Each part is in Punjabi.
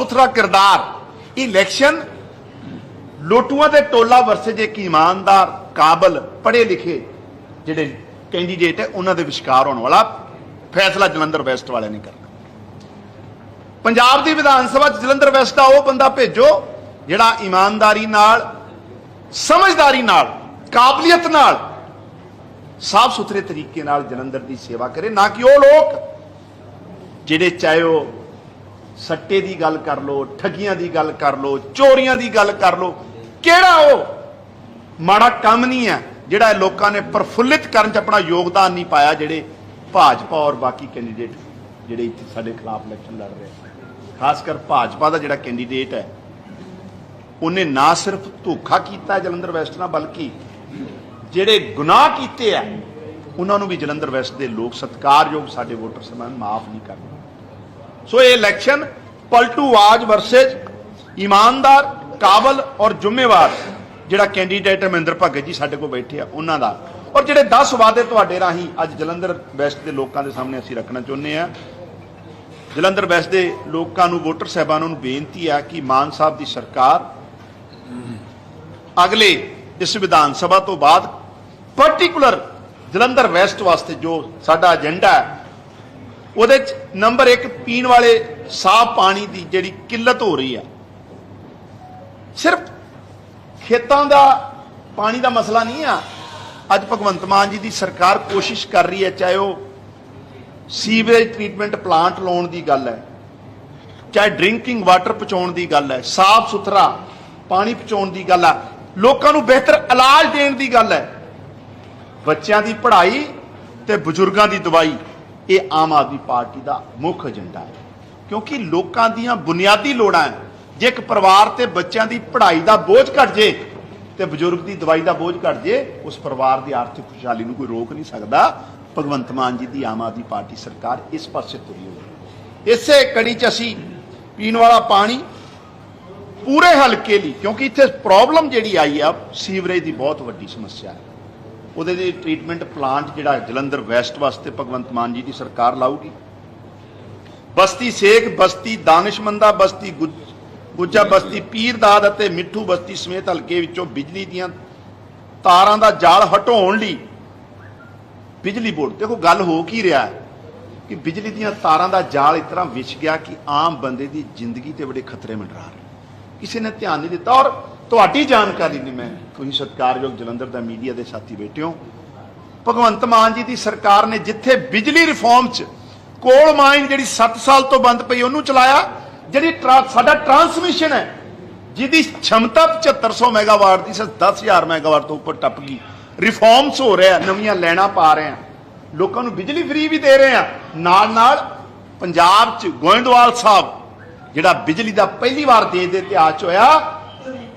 ਸੁਥਰਾ ਕਿਰਦਾਰ ਇਲੈਕਸ਼ਨ ਲੋਟੂਆਂ ਦੇ ਟੋਲਾ ਵਰਸੇ ਇੱਕ ਇਮਾਨਦਾਰ, ਕਾਬਲ ਪੜ੍ਹੇ ਲਿਖੇ ਜਿਹੜੇ ਕੈਂਡੀਡੇਟ ਹੈ, ਉਹਨਾਂ ਦੇ ਵਿਚਕਾਰ ਹੋਣ ਵਾਲਾ ਫੈਸਲਾ ਜਲੰਧਰ ਵੈਸਟ ਵਾਲਿਆਂ ਨੇ ਕਰਨਾ। ਪੰਜਾਬ ਦੀ ਵਿਧਾਨ ਸਭਾ ਚ ਜਲੰਧਰ ਵੈਸਟ ਦਾ ਉਹ ਬੰਦਾ ਭੇਜੋ, ਜਿਹੜਾ ਇਮਾਨਦਾਰੀ ਨਾਲ, ਸਮਝਦਾਰੀ ਨਾਲ, ਕਾਬਲੀਅਤ ਨਾਲ ਸਾਫ਼ ਸੁਥਰੇ ਤਰੀਕੇ ਨਾਲ ਜਲੰਧਰ ਦੀ ਸੇਵਾ ਕਰੇ, ਨਾ ਕਿ ਉਹ ਲੋਕ, ਜਿਹੜੇ ਚਾਹੇ ਉਹ ਸੱਟੇ ਦੀ ਗੱਲ ਕਰ ਲੋ ਠੱਗੀਆਂ ਦੀ ਗੱਲ ਕਰ ਲੋ ਚੋਰੀਆਂ ਦੀ ਗੱਲ ਕਰ ਲੋ ਕਿਹੜਾ ਉਹ? ਮਾੜਾ ਕੰਮ ਨਹੀਂ ਹੈ ਜਿਹੜਾ ਲੋਕਾਂ ਨੇ ਪ੍ਰਫੁੱਲਿਤ ਕਰਨ ਚ ਆਪਣਾ ਯੋਗਦਾਨ ਨਹੀਂ ਪਾਇਆ ਜਿਹੜੇ ਭਾਜਪਾ ਔਰ ਬਾਕੀ ਕੈਂਡੀਡੇਟ ਜਿਹੜੇ ਇੱਥੇ ਸਾਡੇ ਖਿਲਾਫ ਇਲੈਕਸ਼ਨ ਲੜ ਰਹੇ ਖਾਸ ਕਰ ਭਾਜਪਾ ਦਾ ਜਿਹੜਾ ਕੈਂਡੀਡੇਟ ਹੈ, ਉਹਨੇ ਨਾ ਸਿਰਫ ਧੋਖਾ ਕੀਤਾ ਜਲੰਧਰ ਵੈਸਟ ਨਾਲ, ਬਲਕਿ ਜਿਹੜੇ ਗੁਨਾਹ ਕੀਤੇ ਆ ਉਹਨਾਂ ਨੂੰ ਵੀ ਜਲੰਧਰ ਵੈਸਟ ਦੇ ਲੋਕ ਸਤਿਕਾਰਯੋਗ ਸਾਡੇ ਵੋਟਰ ਸਮਾਨ ਮਾਫ ਨਹੀਂ ਕਰਦੇ। ਸੋ ਇਹ ਇਲੈਕਸ਼ਨ ਪਲਟੂ ਆਜ ਵਰਸੇਜ ਇਮਾਨਦਾਰ ਕਾਬਲ ਔਰ ਜ਼ਿੰਮੇਵਾਰ ਜਿਹੜਾ ਕੈਂਡੀਡੇਟ ਹੈ ਮਹਿੰਦਰ ਭਗਤ ਜੀ ਸਾਡੇ ਕੋਲ ਬੈਠੇ ਆ ਉਹਨਾਂ ਦਾ ਔਰ ਜਿਹੜੇ 10 ਵਾਅਦੇ ਤੁਹਾਡੇ ਰਾਹੀਂ ਅੱਜ ਜਲੰਧਰ ਵੈਸਟ ਦੇ ਲੋਕਾਂ ਦੇ ਸਾਹਮਣੇ ਅਸੀਂ ਰੱਖਣਾ ਚਾਹੁੰਦੇ ਆ ਜਲੰਧਰ ਵੈਸਟ ਦੇ ਲੋਕਾਂ ਨੂੰ ਵੋਟਰ ਸਾਹਿਬਾਨਾਂ ਨੂੰ ਬੇਨਤੀ ਆ ਕਿ ਮਾਨ ਸਾਹਿਬ ਦੀ ਸਰਕਾਰ ਅਗਲੇ ਇਸ ਵਿਧਾਨ ਸਭਾ ਤੋਂ ਬਾਅਦ ਪਾਰਟਿਕੂਲਰ ਜਲੰਧਰ ਵੈਸਟ ਵਾਸਤੇ ਜੋ ਸਾਡਾ ਏਜੰਡਾ ਹੈ ਉਹਦੇ ਚ ਨੰਬਰ 1 ਪੀਣ ਵਾਲੇ ਸਾਫ਼ ਪਾਣੀ ਦੀ ਜਿਹੜੀ ਕਿੱਲਤ ਹੋ ਰਹੀ ਹੈ ਸਿਰਫ ਖੇਤਾਂ ਦਾ ਪਾਣੀ ਦਾ ਮਸਲਾ ਨਹੀਂ ਆ। ਅੱਜ ਭਗਵੰਤ ਮਾਨ ਜੀ ਦੀ ਸਰਕਾਰ ਕੋਸ਼ਿਸ਼ ਕਰ ਰਹੀ ਹੈ, ਚਾਹੇ ਉਹ ਸੀਵਰੇਜ ਟ੍ਰੀਟਮੈਂਟ ਪਲਾਂਟ ਲਾਉਣ ਦੀ ਗੱਲ ਹੈ, ਚਾਹੇ ਡਰਿੰਕਿੰਗ ਵਾਟਰ ਪਹੁੰਚਾਉਣ ਦੀ ਗੱਲ ਹੈ, ਸਾਫ਼ ਸੁਥਰਾ ਪਾਣੀ ਪਹੁੰਚਾਉਣ ਦੀ ਗੱਲ ਆ ਲੋਕਾਂ ਨੂੰ ਬਿਹਤਰ ਇਲਾਜ ਦੇਣ ਦੀ ਗੱਲ ਹੈ। ਬੱਚਿਆਂ ਦੀ ਪੜ੍ਹਾਈ ਤੇ ਬਜ਼ੁਰਗਾਂ ਦੀ ਦਵਾਈ ਇਹ ਆਮ ਆਦਮੀ ਪਾਰਟੀ ਦਾ ਮੁੱਖ ਏਜੰਡਾ ਹੈ। ਕਿਉਂਕਿ ਲੋਕਾਂ ਦੀਆਂ ਬੁਨਿਆਦੀ ਲੋੜਾਂ ਹੈ। ਜੇ ਇੱਕ ਪਰਿਵਾਰ ਤੇ ਬੱਚਿਆਂ ਦੀ ਪੜ੍ਹਾਈ ਦਾ ਬੋਝ ਘਟ ਜੇ ਤੇ ਬਜ਼ੁਰਗ ਦੀ ਦਵਾਈ ਦਾ ਬੋਝ ਘਟ ਜੇ, ਉਸ ਪਰਿਵਾਰ ਦੀ ਆਰਥਿਕ ਖੁਸ਼ਹਾਲੀ ਨੂੰ ਕੋਈ ਰੋਕ ਨਹੀਂ ਸਕਦਾ। ਭਗਵੰਤ ਮਾਨ ਜੀ ਦੀ ਆਮ ਆਦਮੀ ਪਾਰਟੀ ਸਰਕਾਰ ਇਸ ਪਾਸੇ ਤੁਰੀ ਹੋਈ ਇਸੇ ਕੜੀ ਚ ਅਸੀਂ ਪੀਣ ਵਾਲਾ ਪਾਣੀ ਪੂਰੇ ਹਲਕੇ ਲਈ, ਕਿਉਂਕਿ ਇੱਥੇ ਪ੍ਰੋਬਲਮ ਜਿਹੜੀ ਆਈ ਆ, ਸੀਵਰੇਜ ਦੀ ਬਹੁਤ ਵੱਡੀ ਸਮੱਸਿਆ ਹੈ। ਉਹਦੇ ਲਈ ਟ੍ਰੀਟਮੈਂਟ ਪਲਾਂਟ ਜਿਹੜਾ ਜਲੰਧਰ ਵੈਸਟ ਵਾਸਤੇ ਭਗਵੰਤ ਮਾਨ ਜੀ ਦੀ ਸਰਕਾਰ ਲਾਊਗੀ। ਬਸਤੀ ਸੇਖ ਬਸਤੀ ਦਾਨਿਸ਼ਮੰਦਾ, ਬਸਤੀ ਗੁੱਜਾ ਬਸਤੀ ਪੀਰਦਾਦ ਅਤੇ ਮਿੱਠੂ ਬਸਤੀ ਸਮੇਤ ਹਲਕੇ ਵਿੱਚੋਂ ਬਿਜਲੀ ਦੀਆਂ ਤਾਰਾਂ ਦਾ ਜਾਲ ਹਟਾਉਣ ਲਈ ਬਿਜਲੀ ਬੋਰਡ। ਦੇਖੋ, ਗੱਲ ਹੋ ਕੀ ਰਿਹਾ ਹੈ ਕਿ ਬਿਜਲੀ ਦੀਆਂ ਤਾਰਾਂ ਦਾ ਜਾਲ ਇਸ ਤਰ੍ਹਾਂ ਵਿਛ ਗਿਆ ਕਿ ਆਮ ਬੰਦੇ ਦੀ ਜ਼ਿੰਦਗੀ ਤੇ ਬੜੇ ਖਤਰੇ ਮੰਡਰਾ ਰਹੇ ਕਿਸੇ ਨੇ ਧਿਆਨ ਨਹੀਂ ਦਿੱਤਾ ਔਰ ਤੁਹਾਡੀ ਜਾਣਕਾਰੀ ਨਹੀਂ ਮੈਂ। ਤੁਸੀਂ ਸਤਿਕਾਰਯੋਗ ਜਲੰਧਰ ਦਾ ਮੀਡੀਆ ਦੇ ਸਾਥੀ ਬੈਠੇ ਹੋ। ਭਗਵੰਤ ਮਾਨ ਜੀ ਦੀ ਸਰਕਾਰ ਨੇ ਜਿੱਥੇ ਬਿਜਲੀ ਰਿਫਾਰਮ 'ਚ ਕੋਲ ਮਾਈਨ ਜਿਹੜੀ 7 ਸਾਲ ਤੋਂ ਬੰਦ ਪਈ, ਉਹਨੂੰ ਚਲਾਇਆ, ਜਿਹੜੀ ਸਾਡਾ ਟਰਾਂਸਮਿਸ਼ਨ ਹੈ, ਜਿਹਦੀ ਸ਼ਮਤਾ 7500 ਮੈਗਾਵਾਟ ਦੀ ਸਿਰ 10000 ਮੈਗਾਵਾਟ ਤੋਂ ਉੱਪਰ ਟੱਪ ਗਈ। ਰਿਫਾਰਮਸ ਹੋ ਰਿਹਾ, ਨਵੀਆਂ ਲੈਣਾ ਪਾ ਰਹੇ ਆ ਲੋਕਾਂ ਨੂੰ ਬਿਜਲੀ ਫ੍ਰੀ ਵੀ ਦੇ ਰਹੇ ਆ ਨਾਲ ਨਾਲ ਪੰਜਾਬ 'ਚ ਗੋਇੰਦਵਾਲ ਸਾਹਿਬ, ਜਿਹੜਾ ਬਿਜਲੀ ਦਾ ਪਹਿਲੀ ਵਾਰ ਦੇਸ਼ ਦੇ ਇਤਿਹਾਸ 'ਚ ਹੋਇਆ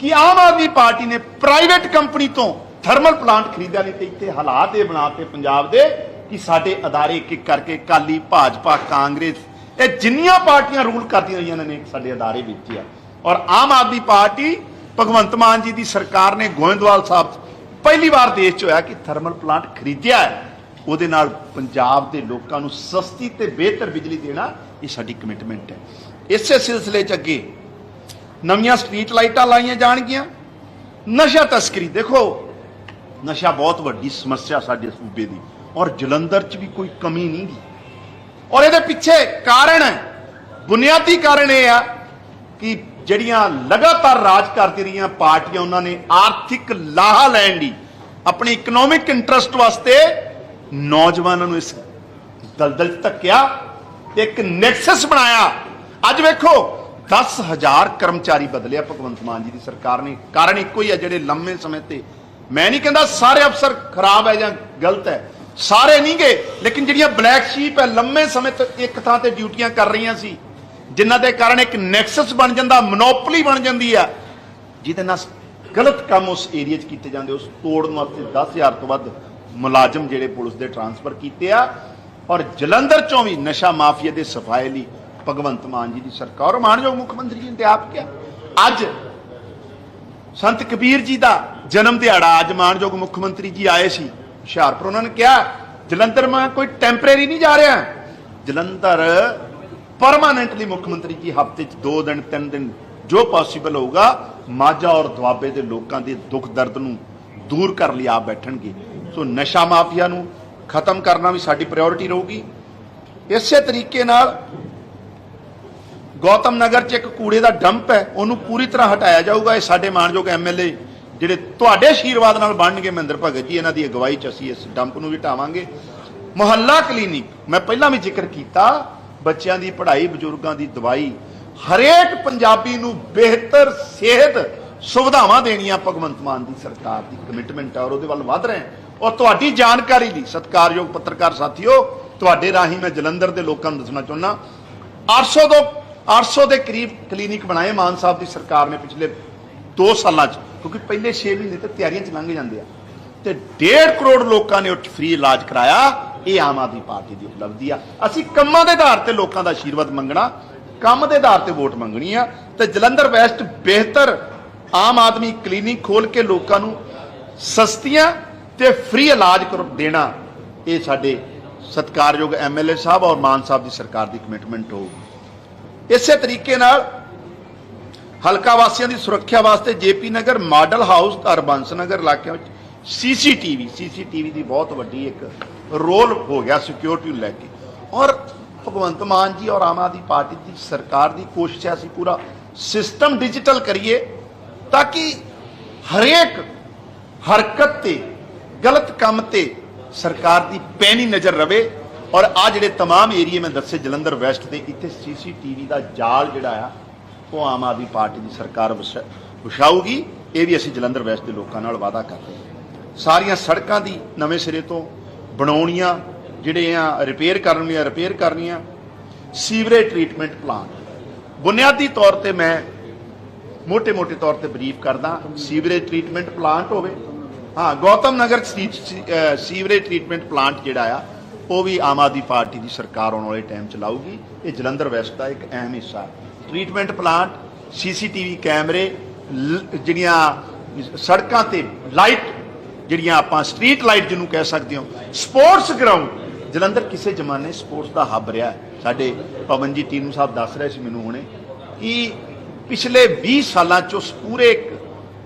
ਕਿ ਆਮ ਆਦਮੀ ਪਾਰਟੀ ਨੇ ਪ੍ਰਾਈਵੇਟ ਕੰਪਨੀ ਤੋਂ ਥਰਮਲ ਪਲਾਂਟ ਖਰੀਦਿਆ ਨਹੀਂ ਤੇ ਇੱਥੇ ਹਾਲਾਤ ਇਹ ਬਣਾਤੇ ਪੰਜਾਬ ਦੇ ਕਿ ਸਾਡੇ ਅਦਾਰੇ ਇੱਕ ਇੱਕ ਕਰਕੇ ਕਾਲੀ ਭਾਜਪਾ, ਕਾਂਗਰਸ, ਇਹ ਜਿੰਨੀਆਂ ਪਾਰਟੀਆਂ ਰੂਲ ਕਰਦੀਆਂ ਰਹੀਆਂ ਨੇ ਸਾਡੇ ਅਦਾਰੇ ਵਿੱਚ ਆ। ਔਰ ਆਮ ਆਦਮੀ ਪਾਰਟੀ, ਭਗਵੰਤ ਮਾਨ ਜੀ ਦੀ ਸਰਕਾਰ ਨੇ ਗੋਇੰਦਵਾਲ ਸਾਹਿਬ ਪਹਿਲੀ ਵਾਰ ਦੇਸ਼ 'ਚ ਹੋਇਆ ਕਿ ਥਰਮਲ ਪਲਾਂਟ ਖਰੀਦਿਆ ਹੈ। ਉਹਦੇ ਨਾਲ ਪੰਜਾਬ ਦੇ ਲੋਕਾਂ ਨੂੰ ਸਸਤੀ ਤੇ ਬਿਹਤਰ ਬਿਜਲੀ ਦੇਣਾ, ਇਹ ਸਾਡੀ ਕਮਿਟਮੈਂਟ ਹੈ। ਇਸੇ ਸਿਲਸਿਲੇ 'ਚ ਅੱਗੇ ਨਵੀਆਂ ਸਟਰੀਟ ਲਾਈਟਾਂ ਲਾਈਆਂ ਜਾਣਗੀਆਂ। ਨਸ਼ਾ ਤਸਕਰੀ, ਦੇਖੋ। ਨਸ਼ਾ ਬਹੁਤ ਵੱਡੀ ਸਮੱਸਿਆ ਸਾਡੇ ਸੂਬੇ ਦੀ, ਔਰ ਜਲੰਧਰ 'ਚ ਵੀ ਕੋਈ ਕਮੀ ਨਹੀਂ ਗੀ। ਔਰ ਇਹਦੇ ਪਿੱਛੇ ਕਾਰਨ ਹੈ ਬੁਨਿਆਦੀ ਕਾਰਨ ਇਹ ਆ ਕਿ ਜਿਹੜੀਆਂ ਲਗਾਤਾਰ ਰਾਜ ਕਰਦੀ ਰਹੀਆਂ ਪਾਰਟੀਆਂ, ਉਹਨਾਂ ਨੇ ਆਰਥਿਕ ਲਾਹਾ ਲੈਣ ਲਈ ਆਪਣੇ ਇਕਨੋਮਿਕ ਇੰਟਰਸਟ ਵਾਸਤੇ ਨੌਜਵਾਨਾਂ ਨੂੰ ਇਸ ਦਲਦਲ 'ਚ ਧੱਕਿਆ ਤੇ ਇੱਕ ਨੈਕਸਸ ਬਣਾਇਆ। ਅੱਜ ਵੇਖੋ 10000 ਕਰਮਚਾਰੀ ਬਦਲਿਆ ਭਗਵੰਤ ਮਾਨ ਜੀ ਦੀ ਸਰਕਾਰ ਨੇ। ਕਾਰਨ ਇੱਕੋ ਹੀ ਹੈ ਜਿਹੜੇ ਲੰਮੇ ਸਮੇਂ ਤੇ ਮੈਂ ਨਹੀਂ ਕਹਿੰਦਾ ਸਾਰੇ ਅਫਸਰ ਖਰਾਬ ਹੈ ਜਾਂ ਗਲਤ ਹੈ। ਸਾਰੇ ਨਹੀਂ ਗਏ, ਲੇਕਿਨ ਜਿਹੜੀਆਂ ਬਲੈਕ ਸ਼ੀਪ ਹੈ, ਲੰਮੇ ਸਮੇਂ ਤੋਂ ਇੱਕ ਥਾਂ ਤੇ ਡਿਊਟੀਆਂ ਕਰ ਰਹੀਆਂ ਸੀ, ਜਿਨ੍ਹਾਂ ਦੇ ਕਾਰਨ ਇੱਕ ਨੈਕਸਸ ਬਣ ਜਾਂਦਾ, ਮੋਨੋਪੋਲੀ ਬਣ ਜਾਂਦੀ ਆ। ਜਿਹਦੇ ਨਾਲ ਗਲਤ ਕੰਮ ਉਸ ਏਰੀਆ 'ਚ ਕੀਤੇ ਜਾਂਦੇ, ਉਸ ਤੋੜਨ ਵਾਸਤੇ 10000 ਤੋਂ ਵੱਧ ਮੁਲਾਜ਼ਮ ਜਿਹੜੇ ਪੁਲਿਸ ਦੇ ਟਰਾਂਸਫਰ ਕੀਤੇ ਆ। ਔਰ ਜਲੰਧਰ ਚੋਂ ਵੀ ਨਸ਼ਾ ਮਾਫੀਆ ਦੇ ਸਫਾਏ ਲਈ ਭਗਵੰਤ ਮਾਨ ਜੀ ਦੀ ਸਰਕਾਰ ਔਰ ਮਾਨਯੋਗ ਮੁੱਖ ਮੰਤਰੀ ਜੀ ਨੇ ਆਪ ਕਿਹਾ। ਅੱਜ ਸੰਤ ਕਬੀਰ ਜੀ ਦਾ ਜਨਮ ਦਿਹਾੜਾ, ਅੱਜ ਮਾਨਯੋਗ ਮੁੱਖ ਮੰਤਰੀ ਜੀ ਆਏ ਸੀ ਹੁਸ਼ਿਆਰਪੁਰ। ਉਹਨਾਂ ਨੇ ਕਿਹਾ, ਜਲੰਧਰ ਮੈਂ ਕੋਈ ਟੈਂਪਰੇਰੀ ਨਹੀਂ ਜਾ ਰਿਹਾ। ਜਲੰਧਰ ਪਰਮਾਨੈਂਟਲੀ ਮੁੱਖ ਮੰਤਰੀ ਜੀ ਹਫ਼ਤੇ 'ਚ 2 ਦਿਨ 3 ਦਿਨ ਜੋ ਪੋਸੀਬਲ ਹੋਊਗਾ, ਮਾਝਾ ਔਰ ਦੁਆਬੇ ਦੇ ਲੋਕਾਂ ਦੇ ਦੁੱਖ ਦਰਦ ਨੂੰ ਦੂਰ ਕਰਨ ਲਈ ਆਪ ਬੈਠਣਗੇ। ਸੋ ਨਸ਼ਾ ਮਾਫੀਆ ਨੂੰ ਖਤਮ ਕਰਨਾ ਵੀ ਸਾਡੀ ਪ੍ਰਾਇੋਰਟੀ ਰਹੂਗੀ। ਇਸੇ ਤਰੀਕੇ ਨਾਲ ਗੌਤਮ ਨਗਰ 'ਚ ਇੱਕ ਕੂੜੇ ਦਾ ਡੰਪ ਹੈ, ਉਹਨੂੰ ਪੂਰੀ ਤਰ੍ਹਾਂ ਹਟਾਇਆ ਜਾਊਗਾ ਇਹ ਸਾਡੇ ਮਾਨਯੋਗ ਐਮਐਲਏ ਜਿਹੜੇ ਤੁਹਾਡੇ ਆਸ਼ੀਰਵਾਦ ਨਾਲ ਬਣਨਗੇ ਮਹਿੰਦਰ ਭਗਤ ਜੀ, ਇਹਨਾਂ ਦੀ ਅਗਵਾਈ 'ਚ ਅਸੀਂ ਇਸ ਡੰਪ ਨੂੰ ਵੀ ਹਟਾਵਾਂਗੇ ਮੁਹੱਲਾ ਕਲੀਨਿਕ, ਮੈਂ ਪਹਿਲਾਂ ਵੀ ਜ਼ਿਕਰ ਕੀਤਾ, ਬੱਚਿਆਂ ਦੀ ਪੜ੍ਹਾਈ, ਬਜ਼ੁਰਗਾਂ ਦੀ ਦਵਾਈ, ਹਰੇਕ ਪੰਜਾਬੀ ਨੂੰ ਬਿਹਤਰ ਸਿਹਤ ਸੁਵਿਧਾਵਾਂ ਦੇਣੀਆਂ ਭਗਵੰਤ ਮਾਨ ਦੀ ਸਰਕਾਰ ਦੀ ਕਮਿਟਮੈਂਟ ਹੈ ਔਰ ਉਹਦੇ ਵੱਲ ਵਧ ਰਹੇ ਹਾਂ। ਔਰ ਤੁਹਾਡੀ ਜਾਣਕਾਰੀ ਲਈ, ਸਤਿਕਾਰਯੋਗ ਪੱਤਰਕਾਰ ਸਾਥੀਓ, ਤੁਹਾਡੇ ਰਾਹੀਂ ਮੈਂ ਜਲੰਧਰ ਦੇ ਲੋਕਾਂ ਨੂੰ ਦੱਸਣਾ ਚਾਹੁੰਦਾ 800 ਤੋਂ 800 ਦੇ ਕਰੀਬ ਕਲੀਨਿਕ ਬਣਾਏ ਮਾਨ ਸਾਹਿਬ ਦੀ ਸਰਕਾਰ ਨੇ ਪਿਛਲੇ 2 ਸਾਲਾਂ 'ਚ, ਕਿਉਂਕਿ ਪਹਿਲੇ 6 ਮਹੀਨੇ ਤੇ ਤਿਆਰੀਆਂ 'ਚ ਲੰਘ ਜਾਂਦੇ ਆ। ਤੇ 1.5 ਕਰੋੜ ਲੋਕਾਂ ਨੇ ਉੱਠ ਫ੍ਰੀ ਇਲਾਜ ਕਰਾਇਆ, ਇਹ ਆਮ ਆਦਮੀ ਪਾਰਟੀ ਦੀ ਉਪਲਬਧੀ ਆ। ਅਸੀਂ ਕੰਮਾਂ ਦੇ ਆਧਾਰ ਤੇ ਲੋਕਾਂ ਦਾ ਆਸ਼ੀਰਵਾਦ ਮੰਗਣਾ, ਕੰਮ ਦੇ ਆਧਾਰ ਤੇ ਵੋਟ ਮੰਗਣੀ ਆ, ਤੇ ਜਲੰਧਰ ਵੈਸਟ ਬਿਹਤਰ ਆਮ ਆਦਮੀ ਕਲੀਨਿਕ ਖੋਲ ਕੇ ਲੋਕਾਂ ਨੂੰ ਸਸਤੀਆਂ ਤੇ ਫ੍ਰੀ ਇਲਾਜ ਕਰ ਦੇਣਾ, ਇਹ ਸਾਡੇ ਸਤਿਕਾਰਯੋਗ ਐਮਐਲਏ ਸਾਹਿਬ ਔਰ ਮਾਨ ਸਾਹਿਬ ਦੀ ਸਰਕਾਰ ਦੀ ਕਮਿਟਮੈਂਟ ਹੋਊਗੀ। ਇਸੇ ਤਰੀਕੇ ਨਾਲ ਹਲਕਾ ਵਾਸੀਆਂ ਦੀ ਸੁਰੱਖਿਆ ਵਾਸਤੇ ਜੇਪੀ ਨਗਰ, ਮਾਡਲ ਹਾਊਸ ਤੇ ਹਰਬੰਸ ਨਗਰ ਇਲਾਕਿਆਂ ਵਿੱਚ ਸੀਸੀਟੀਵੀ ਸੀਸੀਟੀਵੀ ਦੀ ਬਹੁਤ ਵੱਡੀ ਇੱਕ ਰੋਲ ਹੋ ਗਿਆ ਸਿਕਿਉਰਿਟੀ ਨੂੰ ਲੈ ਕੇ। ਔਰ ਭਗਵੰਤ ਮਾਨ ਜੀ ਔਰ ਆਮ ਆਦਮੀ ਪਾਰਟੀ ਦੀ ਸਰਕਾਰ ਦੀ ਕੋਸ਼ਿਸ਼ ਹੈ, ਅਸੀਂ ਪੂਰਾ ਸਿਸਟਮ ਡਿਜੀਟਲ ਕਰੀਏ ਤਾਂ ਕਿ ਹਰੇਕ ਹਰਕਤ ਤੇ, ਗਲਤ ਕੰਮ ਤੇ ਸਰਕਾਰ ਦੀ ਪੈਣੀ ਨਜ਼ਰ ਰਵੇ। ਔਰ ਆ ਜਿਹੜੇ तमाम ਏਰੀਏ ਮੈਂ ਦੱਸੇ, ਜਲੰਧਰ ਵੈਸਟ ਦੇ, ਇੱਥੇ ਸੀਸੀਟੀਵੀ ਦਾ ਜਾਲ ਜਿਹੜਾ ਆ, ਉਹ ਆਮ ਆਦਮੀ ਪਾਰਟੀ ਦੀ ਸਰਕਾਰ ਵਿਛਾਊਗੀ ਇਹ ਵੀ ਅਸੀਂ ਜਲੰਧਰ ਵੈਸਟ ਦੇ ਲੋਕਾਂ ਨਾਲ ਵਾਅਦਾ ਕਰਦੇ ਹਾਂ। ਸਾਰੀਆਂ ਸੜਕਾਂ ਦੀ ਨਵੇਂ ਸਿਰੇ ਤੋਂ ਬਣਾਉਣੀਆਂ, ਜਿਹੜੇ ਆ ਰਿਪੇਅਰ ਕਰਨੀਆਂ ਰਿਪੇਅਰ ਕਰਨੀਆਂ ਸੀਵਰੇਜ ਟ੍ਰੀਟਮੈਂਟ ਪਲਾਂਟ ਬੁਨਿਆਦੀ ਤੌਰ ਤੇ ਮੈਂ ਮੋٹے-ਮੋٹے ਤੌਰ ਤੇ ਬਰੀਫ ਕਰਦਾ ਸੀਵਰੇਜ ਟ੍ਰੀਟਮੈਂਟ ਪਲਾਂਟ ਹੋਵੇ। ਹਾਂ, Gautam Nagar sewerage treatment plant ਜਿਹੜਾ ਆ ਉਹ ਵੀ ਆਮ ਆਦਮੀ ਪਾਰਟੀ ਦੀ ਸਰਕਾਰ ਆਉਣ ਵਾਲੇ ਟਾਈਮ 'ਚ ਲਾਊਗੀ। ਇਹ ਜਲੰਧਰ ਵੈਸਟ ਦਾ ਇੱਕ ਅਹਿਮ ਹਿੱਸਾ ਹੈ। ਟ੍ਰੀਟਮੈਂਟ ਪਲਾਂਟ ਸੀਸੀਟੀਵੀ ਕੈਮਰੇ ਲ- ਜਿਹੜੀਆਂ ਸੜਕਾਂ ਤੇ ਲਾਈਟ ਜਿਹੜੀਆਂ ਆਪਾਂ ਸਟਰੀਟ ਲਾਈਟ ਜਿਹਨੂੰ ਕਹਿ ਸਕਦੇ ਹਾਂ ਸਪੋਰਟਸ ਗਰਾਊਂਡ ਜਲੰਧਰ ਕਿਸੇ ਜ਼ਮਾਨੇ ਸਪੋਰਟਸ ਦਾ ਹੱਬ ਰਿਹਾ ਸਾਡੇ ਪਵਨ ਜੀ ਟੀਨੂ ਸਾਹਿਬ ਦੱਸ ਰਹੇ ਸੀ ਮੈਨੂੰ ਹੁਣੇ ਕਿ ਪਿਛਲੇ 20 ਸਾਲਾਂ 'ਚੋਂ ਪੂਰੇ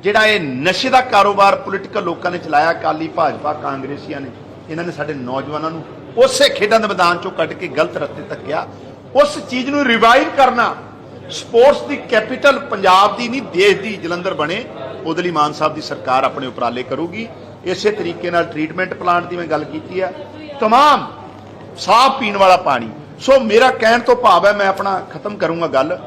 ਜਿਹੜਾ ਇਹ ਨਸ਼ੇ ਦਾ ਕਾਰੋਬਾਰ ਪੋਲੀਟੀਕਲ ਲੋਕਾਂ ਨੇ ਚਲਾਇਆ ਕਾਲੀ ਭਾਜਪਾ, ਕਾਂਗਰਸੀਆਂ ਨੇ, ਇਹਨਾਂ ਨੇ ਸਾਡੇ ਨੌਜਵਾਨਾਂ ਨੂੰ ਉਸੇ ਖੇਡਾਂ ਦੇ ਮੈਦਾਨ ਚੋਂ ਕੱਢ ਕੇ ਗਲਤ ਰਸਤੇ ਧੱਕਿਆ ਉਸ ਚੀਜ਼ ਨੂੰ ਰਿਵਾਈਵ ਕਰਨਾ ਸਪੋਰਟਸ ਦੀ ਕੈਪੀਟਲ ਪੰਜਾਬ ਦੀ ਨਹੀਂ ਦੇਸ਼ ਦੀ ਜਲੰਧਰ ਬਣੇ ਉਹਦੇ ਲਈ ਮਾਨ ਸਾਹਿਬ ਦੀ ਸਰਕਾਰ ਆਪਣੇ ਉਪਰਾਲੇ ਕਰੂਗੀ ਇਸੇ ਤਰੀਕੇ ਨਾਲ ਟ੍ਰੀਟਮੈਂਟ ਪਲਾਂਟ ਦੀ ਮੈਂ ਗੱਲ ਕੀਤੀ ਹੈ तमाम ਸਾਫ਼ ਪੀਣ ਵਾਲਾ ਪਾਣੀ ਸੋ ਮੇਰਾ ਕਹਿਣ ਤੋਂ ਭਾਵ ਹੈ ਮੈਂ ਆਪਣਾ ਖਤਮ ਕਰੂੰਗਾ ਗੱਲ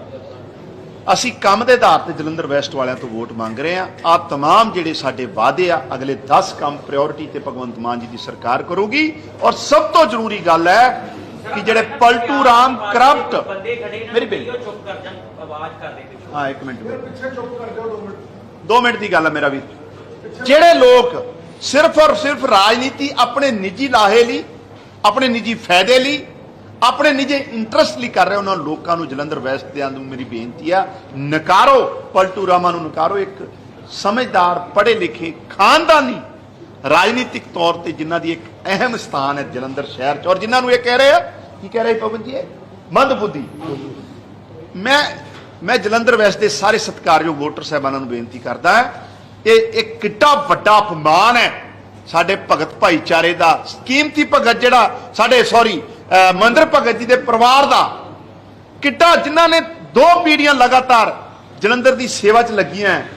ਅਸੀਂ ਕੰਮ ਦੇ ਆਧਾਰ ਤੇ ਜਲੰਧਰ ਵੈਸਟ ਵਾਲਿਆਂ ਤੋਂ ਵੋਟ ਮੰਗ ਰਹੇ ਆ ਆ तमाम ਜਿਹੜੇ ਸਾਡੇ ਵਾਅਦੇ ਆ ਅਗਲੇ 10 ਕੰਮ ਪ੍ਰਾਇੋਰਟੀ ਤੇ ਭਗਵੰਤ ਮਾਨ ਜੀ ਦੀ ਸਰਕਾਰ ਕਰੂਗੀ ਔਰ ਸਭ ਤੋਂ ਜ਼ਰੂਰੀ ਗੱਲ ਹੈ ਕਿ ਜਿਹੜੇ ਪਲਟੂ ਰਾਮ ਕਰਪਟ ਬੰਦੇ ਖੜੇ ਨੇ ਮੇਰੀ ਬੇਨਤੀ। ਉਹ ਚੁੱਪ ਕਰ ਜਾਣ ਆਵਾਜ਼ ਕਰਦੇ ਪਿੱਛੋਂ ਹਾਂ ਇੱਕ ਮਿੰਟ ਪਿੱਛੇ ਚੁੱਪ ਕਰ ਜਾਓ 2 ਮਿੰਟ 2 ਮਿੰਟ ਦੀ ਗੱਲ ਹੈ ਮੇਰਾ ਵੀ ਜਿਹੜੇ ਲੋਕ ਸਿਰਫ ਔਰ ਸਿਰਫ ਰਾਜਨੀਤੀ ਆਪਣੇ ਨਿੱਜੀ ਲਾਹੇ ਲਈ ਆਪਣੇ ਨਿੱਜੀ ਫਾਇਦੇ ਲਈ ਆਪਣੇ ਨਿੱਜੇ ਇੰਟਰਸਟ ਲਈ ਕਰ ਰਹੇ ਉਹਨਾਂ ਲੋਕਾਂ ਨੂੰ, ਜਲੰਧਰ ਵੈਸਟ ਦੇ ਨੂੰ ਮੇਰੀ ਬੇਨਤੀ ਆ, ਨਕਾਰੋ, ਪਲਟੂ ਰਾਮਾ ਨੂੰ ਨਕਾਰੋ, ਇੱਕ ਸਮਝਦਾਰ ਪੜ੍ਹੇ ਲਿਖੇ ਖਾਨਦਾਨੀ ਰਾਜਨੀਤਿਕ ਤੌਰ ਤੇ ਜਿਨ੍ਹਾਂ ਦੀ ਇੱਕ ਅਹਿਮ ਸਥਾਨ ਹੈ ਜਲੰਧਰ ਸ਼ਹਿਰ ਚ, ਔਰ ਜਿਨ੍ਹਾਂ ਨੂੰ ਇਹ ਕਹਿ ਰਹੇ ਆ, ਕੀ ਕਹਿ ਰਹੇ ਪਵਨ ਜੀ ਇਹ? ਮੰਦਬੁੱਧੀ। ਮੈਂ ਮੈਂ ਜਲੰਧਰ ਵੈਸਟ ਦੇ ਸਾਰੇ ਸਤਿਕਾਰਯੋਗ ਵੋਟਰ ਸਾਹਿਬਾਨਾਂ ਨੂੰ ਬੇਨਤੀ ਕਰਦਾ ਹਾਂ, ਇਹ ਇੱਕ ਕਿੱਡਾ ਵੱਡਾ ਅਪਮਾਨ ਹੈ ਸਾਡੇ ਭਗਤ ਭਾਈਚਾਰੇ ਦਾ, ਕੀਮਤੀ ਭਗਤ ਜਿਹੜਾ ਸਾਡੇ ਸੌਰੀ ਮੰਦਰ ਭਗਤ ਜੀ ਦੇ ਪਰਿਵਾਰ ਦਾ ਕਿੱਡਾ ਜਿਨ੍ਹਾਂ ਨੇ ਦੋ ਪੀੜ੍ਹੀਆਂ ਲਗਾਤਾਰ ਜਲੰਧਰ ਦੀ ਸੇਵਾ 'ਚ ਲੱਗੀਆਂ ਹੈ।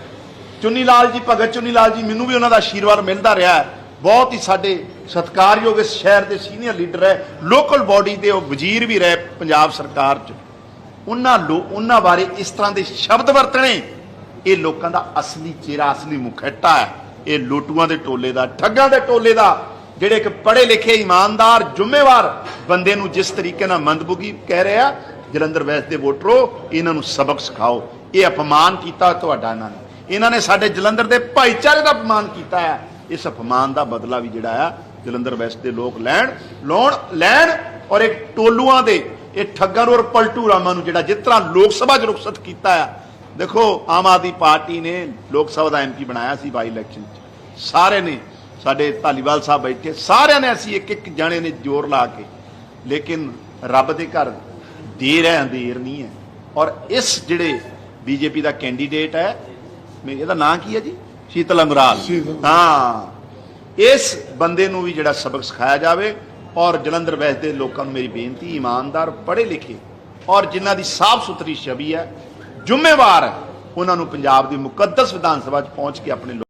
ਚੁੰਨੀ ਲਾਲ ਜੀ, ਭਗਤ ਚੁੰਨੀ ਲਾਲ ਜੀ ਮੈਨੂੰ ਵੀ ਉਹਨਾਂ ਦਾ ਆਸ਼ੀਰਵਾਦ ਮਿਲਦਾ ਰਿਹਾ ਬਹੁਤ ਹੀ ਸਾਡੇ ਸਤਿਕਾਰਯੋਗ ਇਸ ਸ਼ਹਿਰ ਦੇ ਸੀਨੀਅਰ ਲੀਡਰ ਹੈ। ਲੋਕਲ ਬਾਡੀ ਦੇ ਉਹ ਵਜ਼ੀਰ ਵੀ ਰਹੇ ਪੰਜਾਬ ਸਰਕਾਰ 'ਚ। ਉਹਨਾਂ ਲੋ, ਉਹਨਾਂ ਬਾਰੇ ਇਸ ਤਰ੍ਹਾਂ ਦੇ ਸ਼ਬਦ ਵਰਤਣੇ, ਇਹ ਲੋਕਾਂ ਦਾ ਅਸਲੀ, ਚਿਹਰਾ ਅਸਲੀ ਮੁਖੱਟਾ ਹੈ। ਇਹ ਲੋਟੂਆਂ ਦੇ ਟੋਲੇ ਦਾ, ਠੱਗਾਂ ਦੇ ਟੋਲੇ ਦਾ ਜਿਹੜੇ ਇੱਕ ਪੜ੍ਹੇ ਲਿਖੇ ਇਮਾਨਦਾਰ, ਜ਼ਿੰਮੇਵਾਰ ਬੰਦੇ ਨੂੰ ਜਿਸ ਤਰੀਕੇ ਨਾਲ ਮੰਦਬੁਗੀ ਕਹਿ ਰਿਹਾ, ਜਲੰਧਰ ਵੈਸਟ ਦੇ ਵੋਟਰੋ, ਇਹਨਾਂ ਨੂੰ ਸਬਕ ਸਿਖਾਓ। ਇਹ ਅਪਮਾਨ ਕੀਤਾ ਤੁਹਾਡਾ ਇਹਨਾਂ ਨੇ। ਇਹਨਾਂ ਨੇ ਸਾਡੇ ਜਲੰਧਰ ਦੇ ਭਾਈਚਾਰੇ ਦਾ ਅਪਮਾਨ ਕੀਤਾ ਹੈ। ਇਸ ਅਪਮਾਨ ਦਾ ਬਦਲਾ ਵੀ ਜਿਹੜਾ ਆ, ਜਲੰਧਰ ਵੈਸਟ ਦੇ ਲੋਕ ਲੈਣ, ਲਾਉਣ, ਲੈਣ ਔਰ ਇੱਕ ਟੋਲੂਆਂ ਦੇ, ਇਹ ਠੱਗਾਂ ਨੂੰ ਔਰ ਪਲਟੂ ਰਾਮਾਂ ਨੂੰ ਜਿਹੜਾ ਜਿਸ ਤਰ੍ਹਾਂ ਲੋਕ ਸਭਾ 'ਚ ਰੁਖਸਤ ਕੀਤਾ ਆ। ਦੇਖੋ, ਆਮ ਆਦਮੀ ਪਾਰਟੀ ਨੇ ਲੋਕ ਸਭਾ ਦਾ ਐਮਪੀ ਬਣਾਇਆ ਸੀ ਬਾਈ ਇਲੈਕਸ਼ਨ 'ਚ। ਸਾਰੇ ਨੇ ਸਾਡੇ ਧਾਲੀਵਾਲ ਸਾਹਿਬ ਬੈਠੇ ਸਾਰਿਆਂ ਨੇ ਅਸੀਂ ਇੱਕ ਇੱਕ ਜਾਣੇ ਨੇ ਜ਼ੋਰ ਲਾ ਕੇ। ਲੇਕਿਨ ਰੱਬ ਦੇ ਘਰ ਦੇਰ ਹੈ ਅੰਧੇਰ ਨਹੀਂ ਹੈ। ਔਰ ਇਸ ਜਿਹੜੇ ਬੀਜੇਪੀ ਦਾ ਕੈਂਡੀਡੇਟ ਹੈ ਮੈਂ ਇਹਦਾ ਨਾਂ ਕੀ ਹੈ ਜੀ? ਸ਼ੀਤਲ ਅੰਗਰਾਲ। ਹਾਂ। ਇਸ ਬੰਦੇ ਨੂੰ ਵੀ ਜਿਹੜਾ ਸਬਕ ਸਿਖਾਇਆ ਜਾਵੇ ਔਰ ਜਲੰਧਰ ਵੈਸ ਦੇ ਲੋਕਾਂ ਨੂੰ ਮੇਰੀ ਬੇਨਤੀ ਇਮਾਨਦਾਰ ਪੜ੍ਹੇ ਲਿਖੇ ਔਰ ਜਿਨ੍ਹਾਂ ਦੀ ਸਾਫ਼ ਸੁਥਰੀ ਛਵੀ ਹੈ ਜ਼ਿੰਮੇਵਾਰ ਉਹਨਾਂ ਨੂੰ ਪੰਜਾਬ ਦੀ ਮੁਕੱਦਸ ਵਿਧਾਨ ਸਭਾ 'ਚ ਪਹੁੰਚ ਕੇ ਆਪਣੇ